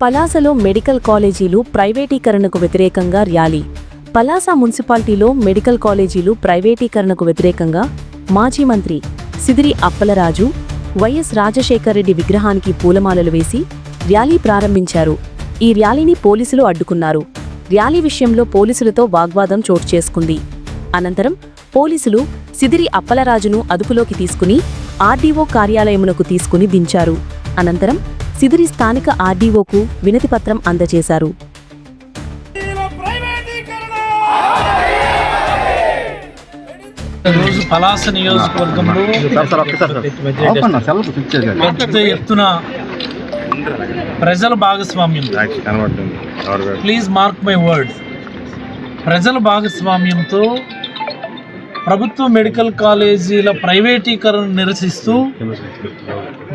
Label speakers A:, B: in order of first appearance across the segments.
A: పలాసలో medical కాలేజీలు ప్రైవేటీకరణకు వ్యతిరేకంగా ర్యాలీ. పలాస మున్సిపాలిటీలో మెడికల్ కాలేజీలు ప్రైవేటీకరణకు వ్యతిరేకంగా మాజీ మంత్రి సిదిరి అప్పలరాజు వైఎస్ రాజశేఖరరెడ్డి విగ్రహానికి పూలమాలలు వేసి ర్యాలీ ప్రారంభించారు. ఈ ర్యాలీని పోలీసులు అడ్డుకున్నారు. ర్యాలీ విషయంలో పోలీసులతో వాగ్వాదం చోటు చేసుకుంది. అనంతరం పోలీసులు సిదిరి అప్పలరాజును అదుపులోకి తీసుకుని ఆర్డీఓ కార్యాలయమునకు తీసుకుని దించారు. అనంతరం సిదిరి స్థానిక ఆర్డీఓకు వినతిపత్రం అందజేశారు.
B: రోజు పలాస నియోజకవర్గంలో పెద్ద ఎత్తున ప్రజల భాగస్వామ్యం. ప్లీజ్ మార్క్ మై వర్డ్ ప్రజల భాగస్వామ్యంతో ప్రభుత్వ మెడికల్ కాలేజీల ప్రైవేటీకరణ నిరసిస్తూ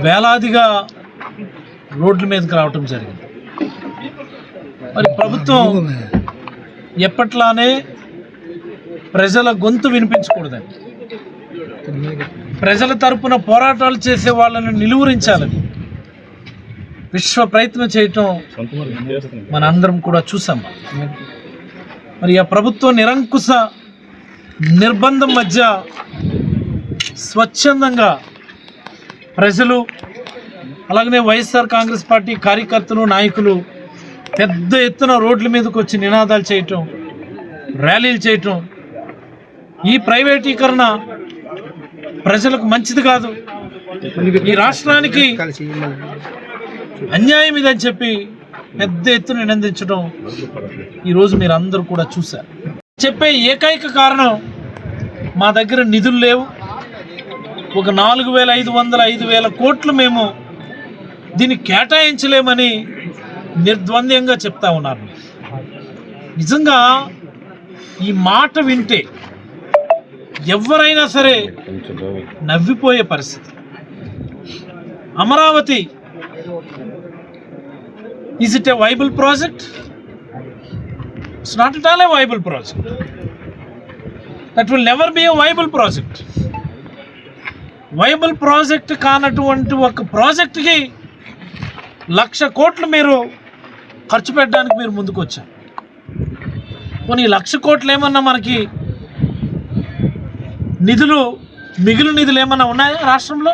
B: వేలాదిగా రోడ్ల మీదకి రావటం జరిగింది. మరి ప్రభుత్వం ఎప్పట్లానే ప్రజల గొంతు వినిపించకూడదని ప్రజల తరపున పోరాటాలు చేసే వాళ్ళని నిలువరించాలని విశ్వ ప్రయత్నం చేయటం మన అందరం కూడా చూసాం. మరి ఆ ప్రభుత్వం నిరంకుశ నిర్బంధం మధ్య స్వచ్ఛందంగా ప్రజలు అలాగనే వైఎస్ఆర్ కాంగ్రెస్ పార్టీ కార్యకర్తలు నాయకులు పెద్ద ఎత్తున రోడ్ల మీదకి వచ్చి నినాదాలు చేయటం ర్యాలీలు చేయటం ఈ ప్రైవేటీకరణ ప్రజలకు మంచిది కాదు. ఈ రాష్ట్రానికి అన్యాయం ఇదని చెప్పి పెద్ద ఎత్తున నినందించడం ఈరోజు మీరు అందరూ కూడా చూశారు. చెప్పే ఏకైక కారణం మా దగ్గర నిధులు లేవు. ఒక నాలుగు వేల ఐదు వందల ఐదు వేల కోట్లు మేము దీన్ని కేటాయించలేమని నిర్ద్వంద్వంగా చెప్తా ఉన్నారు. నిజంగా ఈ మాట వింటే ఎవరైనా సరే నవ్విపోయే పరిస్థితి. Amaravati is it a viable project it's not it all a viable project that will never be a viable project viable project కానటువంటి ఒక ప్రాజెక్ట్కి లక్ష కోట్లు మీరు ఖర్చు పెట్టడానికి మీరు ముందుకు వచ్చారు కొన్ని లక్ష కోట్లు ఏమన్నా మనకి నిధులు మిగిలిన నిధులు ఏమన్నా ఉన్నాయా రాష్ట్రంలో?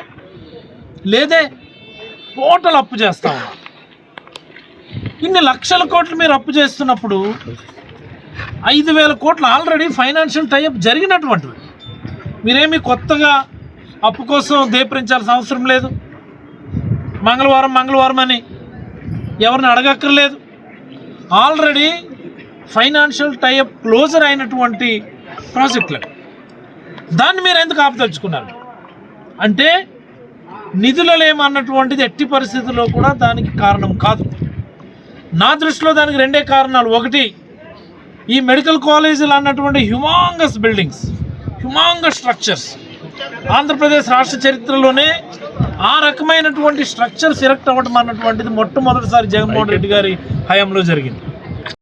B: లేదే టోటల్ అప్పు చేస్తా ఇన్ని లక్షల కోట్లు మీరు అప్పు చేస్తున్నప్పుడు ఐదు వేల కోట్లు ఆల్రెడీ ఫైనాన్షియల్ టైఅప్ జరిగినటువంటివి. మీరేమి కొత్తగా అప్పు కోసం దేపరించాల్సిన అవసరం లేదు. మంగళవారం మంగళవారం అని ఎవరిని అడగక్కర్లేదు. Already financial tie up closure అయినటువంటి ప్రాజెక్టులు దాన్ని మీరు ఎందుకు ఆపదలుచుకున్నారు? అంటే నిధులు లేమన్నటువంటిది ఎట్టి పరిస్థితుల్లో కూడా దానికి కారణం కాదు. నా దృష్టిలో దానికి రెండే కారణాలు. ఒకటి ఈ మెడికల్ కాలేజీలు అన్నటువంటి humongous buildings humongous structures Andhra Pradesh రాష్ట్ర చరిత్రలోనే ఆ రకమైనటువంటి స్ట్రక్చర్స్ ఎరెక్ట్ అవ్వడం అన్నటువంటిది మొట్టమొదటిసారి జగన్మోహన్ రెడ్డి గారి హయాంలో జరిగింది.